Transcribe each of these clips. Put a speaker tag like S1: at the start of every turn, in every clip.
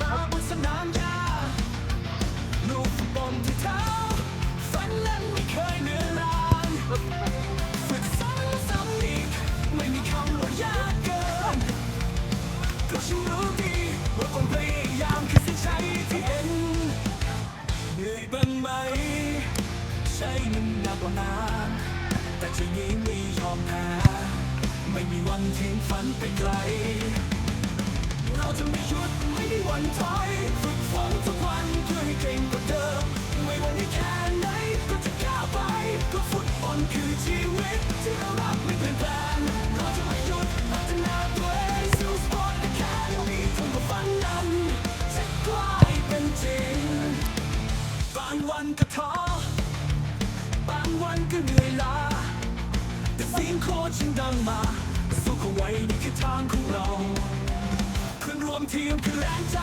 S1: มาบนสนามหญ้าลูกฟุที่เท้าฝันนั้นไม่เคยเหนือลาฝึกซ้ำและซ้ำอีกไม่มีคำว่ายากเกินก็ฉันรู้ดีว่าควพยายามคือส้นชัที่เห็นเหนื่อยบ้างไหม ใช่นนานกวนานแต่จะยิ้มไยอมแพ้ไม่มีวันทิ้งฝันไปไกล วันถอยฝึกฝนทุกวันเพื่อให้เก่งกว่าเดิม ไม่ว่าในแค่ไหนก็จะก้าวไปก็ฟุตบอลคือชีวิตที่เรารักไม่เปลี่ยนแปลงเราจะไม่หยุดพัฒนาตัวเองสู่สปอร์ตแคาเดมี่จนกว่าฝันนั้นจะกลายเป็นจริง บางวันก็ท้อบางวันก็เหนื่อยล้าแต่เสียงโคชยังดังมาสู้เขาไว้นี่คือทางของเรา วมทีมคือแรงใจ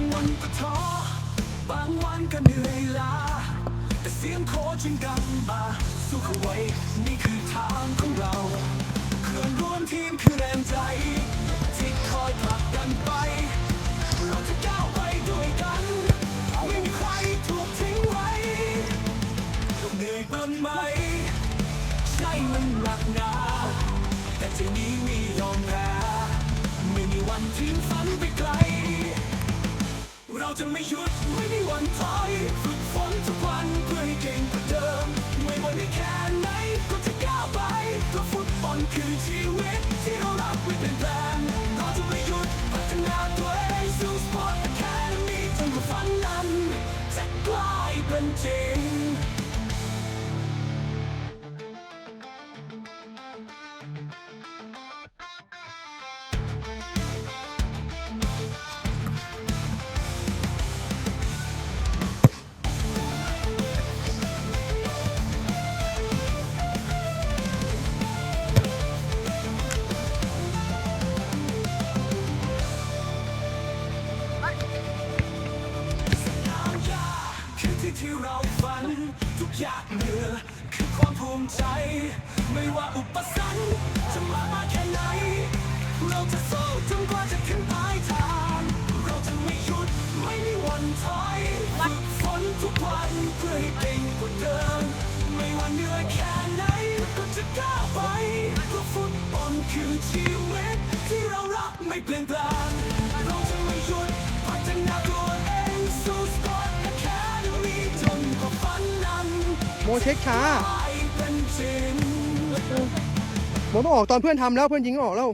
S1: างวันก็ท้อบางวันก็เหนื่อยล้าแต่เสียงโคชยังดังมาสู้เขาไว้นี่คือทางของเราเพื่อนร่วมทีมคือแรงใจ ที่คอยผลักดันไป เราจะก้าวไปด้วยกัน ไม่มีใครถูกทิ้งไว้เหนื่อยบ้างไหม ใช่มันหนักหนา แต่ใจนี้ไม่ยอมแพ้ไม่มีวันทิ้งฝันไป จะไม่หยุดไม่มีวันถอยฝึกฝนทุกวันเพื่อให้เก่งกว่าเดิม ไม่ว่าในแค่ไหนก็จะก้าวไปเพราะฟุตบอลคือชีวิตที่เรารักไม่เปลี่ยนแปลงเราจะไม่หยุดพัฒนาตัวเองสู่สปอร์ตแคาเดมี่จนกว่าฝันนั้นจะกลายเป็นจริง เราฝัน ทุกอย่างเหนือคือความภูมิใจ ไม่ว่าอุปสรรคจะมามากแค่ไหน เราจะสู้จนกว่าจะถึงปลายทาง เราจะไม่หยุดไม่มีวันถอยฝึกฝนทุกวันเพื่อให้เก่งกว่าเดิมไม่ว่าเหนื่อยแค่ไหนก็จะก้าวไปเพราะฟุตบอลคือชีวิตที่เรารักไม่เปลี่ยนแปลงเราจะ มเช็
S2: คช้า
S1: กลายเป็นจริง
S2: โมต้องออกตอนเพื่อนทำแล้วเพื่อนยิงออกแล้ว